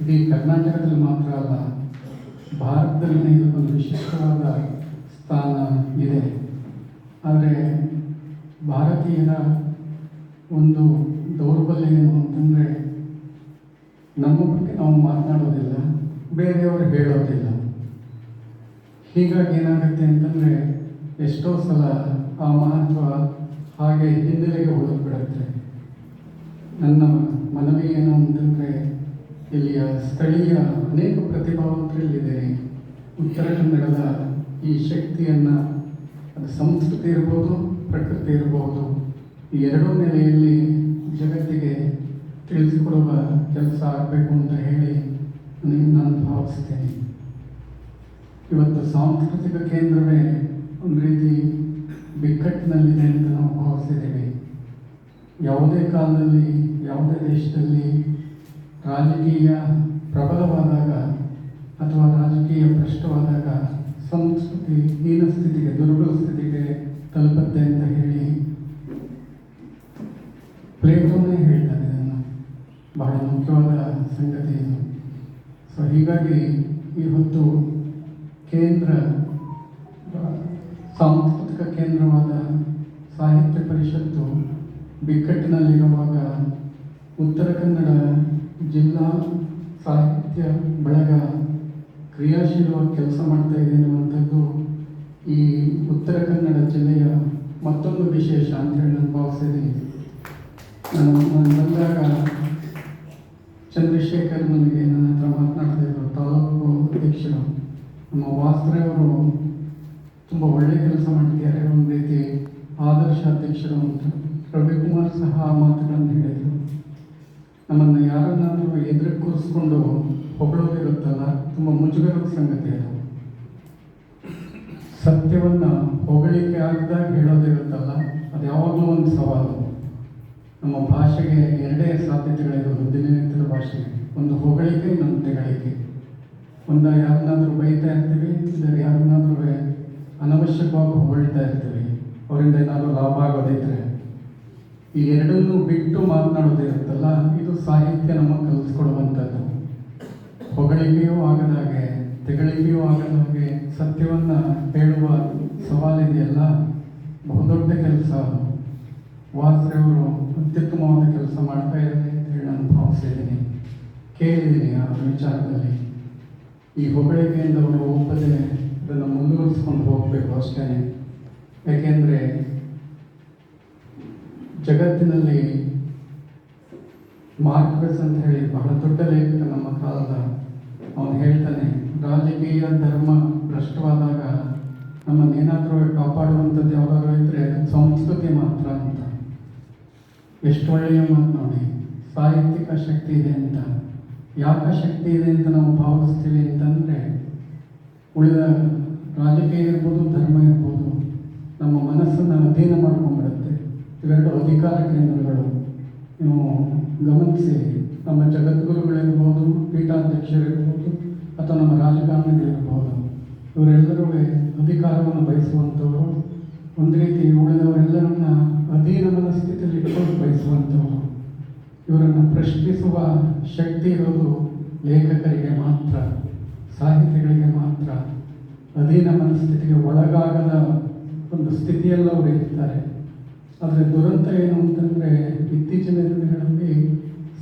ಇಡೀ ಕರ್ನಾಟಕದಲ್ಲಿ ಮಾತ್ರ ಅಲ್ಲ, ಭಾರತದಲ್ಲಿ ಇದಕ್ಕೊಂದು ವಿಶಿಷ್ಟವಾದ ಸ್ಥಾನ ಇದೆ. ಆದರೆ ಭಾರತೀಯರ ಒಂದು ದೌರ್ಬಲ್ಯ ಏನು ಅಂತಂದರೆ ನಮ್ಮ ಬಗ್ಗೆ ನಾವು ಮಾತನಾಡೋದಿಲ್ಲ, ಬೇರೆಯವರು ಹೇಳೋದಿಲ್ಲ. ಹೀಗಾಗಿ ಏನಾಗುತ್ತೆ ಅಂತಂದರೆ ಎಷ್ಟೋ ಸಲ ಆ ಮಹತ್ವ ಹಾಗೆ ಹಿನ್ನೆಲೆಗೆ ಹೋಗಿಬಿಡುತ್ತೆ ಬಿಡುತ್ತೆ ನನ್ನ ಮನವಿ ಏನು ಅಂತಂದರೆ ಇಲ್ಲಿಯ ಸ್ಥಳೀಯ ಅನೇಕ ಪ್ರತಿಭಾವಂತರಲ್ಲಿದ್ದಾರೆ. ಉತ್ತರ ಕನ್ನಡದ ಈ ಶಕ್ತಿಯನ್ನು, ಅದು ಸಂಸ್ಕೃತಿ ಇರ್ಬೋದು, ಪ್ರಕೃತಿ ಇರ್ಬೋದು, ಈ ಎರಡೂ ನೆಲೆಯಲ್ಲಿ ಜಗತ್ತಿಗೆ ತಿಳಿಸಿಕೊಡುವ ಕೆಲಸ ಆಗಬೇಕು ಅಂತ ಹೇಳಿ ನಾನು- ಭಾವಿಸ್ತೇನೆ. ಇವತ್ತು ಸಾಂಸ್ಕೃತಿಕ ಕೇಂದ್ರವೇ ಒಂದು ರೀತಿ ಬಿಕ್ಕಟ್ಟಿನಲ್ಲಿದೆ ಅಂತ ನಾವು ಭಾವಿಸಿದ್ದೇವೆ. ಯಾವುದೇ ಕಾಲದಲ್ಲಿ, ಯಾವುದೇ ದೇಶದಲ್ಲಿ ರಾಜಕೀಯ ಪ್ರಬಲವಾದಾಗ ಅಥವಾ ರಾಜಕೀಯ ಭ್ರಷ್ಟವಾದಾಗ ಸಂಸ್ಕೃತಿ, ಹೀನ ಸ್ಥಿತಿಗೆ, ದುರ್ಬಲ ಸ್ಥಿತಿಗೆ ತಲುಪುತ್ತೆ ಅಂತ ಹೇಳಿ ಪ್ಲೇಟೋನೇ ಹೇಳ್ತಾನೆ ಇದನ್ನು. ಬಹಳ ಮುಖ್ಯವಾದ ಸಂಗತಿ ಇದು. ಸೊ ಹೀಗಾಗಿ ಈ ಹೊತ್ತು ಕೇಂದ್ರ, ಸಾಂಸ್ಕೃತಿಕ ಕೇಂದ್ರವಾದ ಸಾಹಿತ್ಯ ಪರಿಷತ್ತು ಬಿಕ್ಕಟ್ಟಿನಲ್ಲಿರುವಾಗ ಉತ್ತರ ಕನ್ನಡ ಜಿಲ್ಲಾ ಸಾಹಿತ್ಯ ಬಳಗ ಕ್ರಿಯಾಶೀಲವಾಗಿ ಕೆಲಸ ಮಾಡ್ತಾ ಇದೆ ಅನ್ನುವಂಥದ್ದು ಈ ಉತ್ತರ ಕನ್ನಡ ಜಿಲ್ಲೆಯ ಮತ್ತೊಂದು ವಿಶೇಷ ಅಂತ ಹೇಳಿ ನಾನು ಭಾವಿಸಿದ್ದೀನಿ ನಾನು ಬಂದಾಗ ಚಂದ್ರಶೇಖರ್ ನನಗೆ ನನ್ನ ಹತ್ರ ಮಾತನಾಡ್ತಿದ್ರು, ತಾಲೂಕು ಅಧ್ಯಕ್ಷರು. ನಮ್ಮ ವಾಸ್ತ್ರೆಯವರು ತುಂಬ ಒಳ್ಳೆಯ ಕೆಲಸ ಮಾಡಿದ್ದಾರೆ ಒಂದು ರೀತಿ ಆದರ್ಶ ಅಧ್ಯಕ್ಷರು ಅಂತ. ರವಿಕುಮಾರ್ ಸಹ ಮಾತುಗಳನ್ನು ಹೇಳಿದರು. ನಮ್ಮನ್ನು ಯಾರನ್ನಾದರೂ ಎದುರು ಕೂರಿಸ್ಕೊಂಡು ಹೊಗಳೋದಿರುತ್ತಲ್ಲ ತುಂಬ ಮುಜುಗರದ ಸಂಗತಿ ಅದು. ಸತ್ಯವನ್ನು ಹೊಗಳಿಕೆ ಆಗದಾಗ ಹೇಳೋದಿರುತ್ತಲ್ಲ ಅದು ಯಾವಾಗಲೂ ಒಂದು ಸವಾಲು. ನಮ್ಮ ಭಾಷೆಗೆ ಎರಡೇ ಸಾಧ್ಯತೆಗಳಿರೋದು ದಿನನಿತ್ಯದ ಭಾಷೆಗೆ ಒಂದು ಹೊಗಳಿಕೆ, ಇನ್ನೊಂದು ತೆಗಳಿಕೆ. ಒಂದು ಯಾರನ್ನಾದರೂ ಬೈತಾ ಇರ್ತೀವಿ ಇಲ್ಲ ಯಾರನ್ನಾದರೂ ಅನವಶ್ಯಕವಾಗಿ ಹೊಗಳ್ತಾ ಇರ್ತೀವಿ. ಅವರಿಂದ ಏನಾದರೂ ಲಾಭ ಆಗೋದಿದ್ರೆ ಈ ಎರಡನ್ನೂ ಬಿಟ್ಟು ಮಾತನಾಡೋದಿರುತ್ತಲ್ಲ ಇದು ಸಾಹಿತ್ಯ ನಮಗೆ ಕಲಿಸ್ಕೊಡುವಂಥದ್ದು. ಹೊಗಳಿಕೆಯೂ ಆಗದ ಹಾಗೆ ತೆಗಳಿಕೆಯೂ ಆಗದ ಹಾಗೆ ಸತ್ಯವನ್ನು ಹೇಳುವ ಸವಾಲಿದೆಯಲ್ಲ ಬಹುದೊಡ್ಡ ಕೆಲಸ ಅದು. ವಾಸ್ರವರು ಅತ್ಯುತ್ತಮವಾದ ಕೆಲಸ ಮಾಡ್ತಾ ಇದ್ದಾರೆ ಅಂತ ಹೇಳಿ ನಾನು ಭಾವಿಸಿದ್ದೀನಿ. ಕೇಳಿದ್ದೀನಿ ಆ ವಿಚಾರದಲ್ಲಿ. ಈ ಹೊಗಳಿಕೆಯಿಂದ ಅವರು ಒಪ್ಪದೆ ಅದನ್ನು ಮುಂದುವರಿಸ್ಕೊಂಡು ಹೋಗಬೇಕು ಅಷ್ಟೇ. ಯಾಕೆಂದರೆ ಜಗತ್ತಿನಲ್ಲಿ ಮಾರ್ಕ್ವೆಸ್ ಅಂತ ಹೇಳಿ ಬಹಳ ದೊಡ್ಡ ಲೇಖಕ ನಮ್ಮ ಕಾಲದ ಅವನು ಹೇಳ್ತಾನೆ, ರಾಜಕೀಯ ಧರ್ಮ ಭ್ರಷ್ಟವಾದಾಗ ನಮ್ಮನ್ನೇನಾದರೂ ಕಾಪಾಡುವಂಥದ್ದು ಯಾವುದಾದ್ರೂ ಇದ್ದರೆ ಸಂಸ್ಕೃತಿ ಮಾತ್ರ ಅಂತ. ಎಷ್ಟು ಒಳ್ಳೆಯ ಮಾತು ನೋಡಿ, ಸಾಹಿತ್ಯಿಕ ಶಕ್ತಿ ಇದೆ ಅಂತ. ಯಾಕೆ ಶಕ್ತಿ ಇದೆ ಅಂತ ನಾವು ಭಾವಿಸ್ತೀವಿ ಅಂತಂದರೆ, ಉಳಿದ ರಾಜಕೀಯ ಇರ್ಬೋದು, ಧರ್ಮ ಇರ್ಬೋದು, ನಮ್ಮ ಮನಸ್ಸನ್ನು ಅಧೀನ ಇವೆರಡು ಅಧಿಕಾರ ಕೇಂದ್ರಗಳು ನೀವು ಗಮನಿಸಿ, ನಮ್ಮ ಜಗದ್ಗುರುಗಳಿರ್ಬೋದು, ಪೀಠಾಧ್ಯಕ್ಷರಿರ್ಬೋದು, ಅಥವಾ ನಮ್ಮ ರಾಜಕಾರಣಿಗಳಿರ್ಬೋದು, ಇವರೆಲ್ಲರೂ ಅಧಿಕಾರವನ್ನು ಬಯಸುವಂಥವ್ರು. ಒಂದು ರೀತಿ ಉಳಿದವರೆಲ್ಲರನ್ನ ಅಧೀನ ಮನಸ್ಥಿತಿಯಲ್ಲಿ ಇಟ್ಕೊಂಡು ಬಯಸುವಂಥವ್ರು. ಇವರನ್ನು ಪ್ರಶ್ನಿಸುವ ಶಕ್ತಿ ಇರೋದು ಲೇಖಕರಿಗೆ ಮಾತ್ರ, ಸಾಹಿತಿಗಳಿಗೆ ಮಾತ್ರ. ಅಧೀನ ಮನಸ್ಥಿತಿಗೆ ಒಳಗಾಗದ ಒಂದು ಸ್ಥಿತಿಯಲ್ಲಿ ಅವರು ಇರ್ತಾರೆ. ಆದರೆ ದುರಂತ ಏನು ಅಂತಂದರೆ ಇತ್ತೀಚಿನ ದಿನಗಳಲ್ಲಿ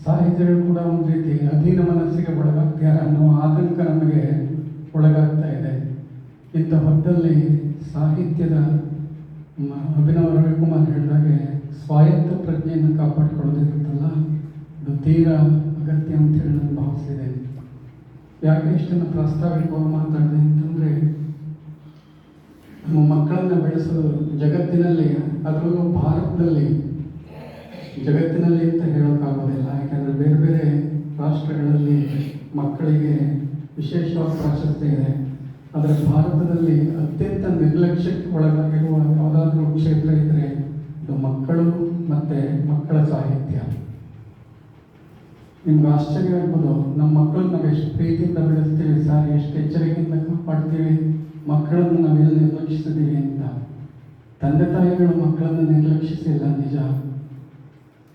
ಸಾಹಿತಿಗಳು ಕೂಡ ಒಂದು ರೀತಿ ಅಧೀನ ಮನಸ್ಸಿಗೆ ಒಳಗಾಗ್ತಾರೆ ಅನ್ನೋ ಆತಂಕ ನಮಗೆ ಒಳಗಾಗ್ತಾ ಇದೆ. ಇಂಥ ಹೊತ್ತಲ್ಲಿ ಸಾಹಿತ್ಯದ ಅಭಿನವ ರವಿಕುಮಾರ್ ಹೇಳಿದಾಗೆ ಸ್ವಾಯತ್ತ ಪ್ರಜ್ಞೆಯನ್ನು ಕಾಪಾಡಿಕೊಳ್ಳೋದಿರುತ್ತಲ್ಲ, ಅದು ತೀರಾ ಅಗತ್ಯ ಅಂತ ಹೇಳಿ ನಾನು ಭಾವಿಸಿದೆ. ಯಾಕೆ ಇಷ್ಟನ್ನು ಪ್ರಾಸ್ತಾವಿಕವಾಗಿ ಮಾತಾಡಿದೆ ಅಂತಂದರೆ, ನಮ್ಮ ಮಕ್ಕಳನ್ನು ಬೆಳೆಸೋದು ಜಗತ್ತಿನಲ್ಲಿ ಅದರಲ್ಲೂ ಭಾರತದಲ್ಲಿ ಜಗತ್ತಿನಲ್ಲಿ ಅಂತ ಹೇಳೋಕ್ಕಾಗೋದಿಲ್ಲ. ಯಾಕಂದರೆ ಬೇರೆ ಬೇರೆ ರಾಷ್ಟ್ರಗಳಲ್ಲಿ ಮಕ್ಕಳಿಗೆ ವಿಶೇಷವಾದ ಪ್ರಾಶಸ್ತ್ಯ ಇದೆ. ಆದರೆ ಭಾರತದಲ್ಲಿ ಅತ್ಯಂತ ನಿರ್ಲಕ್ಷ್ಯಕ್ಕೆ ಒಳಗಾಗಿರುವ ಯಾವುದಾದ್ರೂ ಕ್ಷೇತ್ರ ಇದ್ದರೆ ಅದು ಮಕ್ಕಳು ಮತ್ತು ಮಕ್ಕಳ ಸಾಹಿತ್ಯ. ನಿಮ್ಗೆ ಆಶ್ಚರ್ಯ ಆಗ್ಬೋದು, ನಮ್ಮ ಮಕ್ಕಳನ್ನ ನಾವು ಎಷ್ಟು ಪ್ರೀತಿಯಿಂದ ಬೆಳೆಸ್ತೀವಿ, ಸರ್, ಎಷ್ಟು ಎಚ್ಚರಿಕೆಯಿಂದ ಕಾಪಾಡ್ತೀವಿ, ಮಕ್ಕಳನ್ನು ನಾವೆಲ್ಲ ನಿರ್ಲಕ್ಷಿಸಿದ್ದೀವಿ ಅಂತ. ತಂದೆ ತಾಯಿಗಳು ಮಕ್ಕಳನ್ನು ನಿರ್ಲಕ್ಷಿಸಿಲ್ಲ ನಿಜ.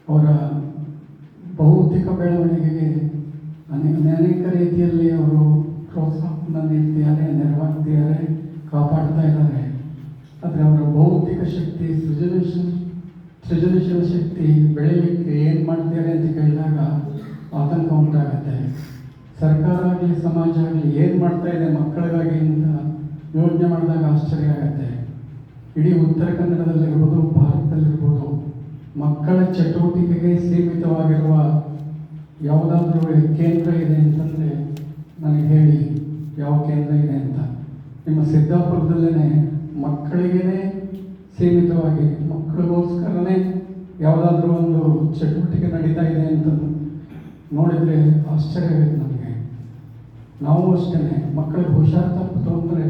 ಅವರ ಬೌದ್ಧಿಕ ಬೆಳವಣಿಗೆಗೆ ಅನೇ ಅನೇ ಅನೇಕ ರೀತಿಯಲ್ಲಿ ಅವರು ಪ್ರೋತ್ಸಾಹವನ್ನು ನೀಡ್ತಿದ್ದಾರೆ, ನೆರವಾಗ್ತಿದ್ದಾರೆ, ಕಾಪಾಡ್ತಾ ಇದ್ದಾರೆ. ಆದರೆ ಅವರ ಬೌದ್ಧಿಕ ಶಕ್ತಿ, ಸೃಜನಶೀಲ ಸೃಜನಶೀಲ ಶಕ್ತಿ ಬೆಳೀಲಿಕ್ಕೆ ಏನು ಮಾಡ್ತಾರೆ ಅಂತ ಕೇಳಿದಾಗ ಆತಂಕ ಉಂಟಾಗತ್ತೆ. ಸರ್ಕಾರ ಆಗಲಿ, ಸಮಾಜ ಆಗಲಿ ಏನು ಮಾಡ್ತಾ ಇದೆ ಮಕ್ಕಳಿಗಾಗಿ ಅಂತ ಯೋಚನೆ ಮಾಡಿದಾಗ ಆಶ್ಚರ್ಯ ಆಗತ್ತೆ. ಇಡೀ ಉತ್ತರ ಕನ್ನಡದಲ್ಲಿರ್ಬೋದು, ಭಾರತದಲ್ಲಿರ್ಬೋದು, ಮಕ್ಕಳ ಚಟುವಟಿಕೆಗೆ ಸೀಮಿತವಾಗಿರುವ ಯಾವುದಾದ್ರೂ ಕೇಂದ್ರ ಇದೆ ಅಂತಂದರೆ ನನಗೆ ಹೇಳಿ ಯಾವ ಕೇಂದ್ರ ಇದೆ ಅಂತ. ನಿಮ್ಮ ಸಿದ್ದಾಪುರದಲ್ಲೇ ಮಕ್ಕಳಿಗೇ ಸೀಮಿತವಾಗಿ, ಮಕ್ಕಳಿಗೋಸ್ಕರನೇ ಯಾವುದಾದ್ರೂ ಒಂದು ಚಟುವಟಿಕೆ ನಡೀತಾ ಇದೆ ಅಂತ ನೋಡಿದರೆ ಆಶ್ಚರ್ಯ ಆಗುತ್ತೆ ನಮಗೆ ನಾವು ಅಷ್ಟೇ ಮಕ್ಕಳಿಗೆ ಹುಷಾರು ತಪ್ಪು ಅಂದರೆ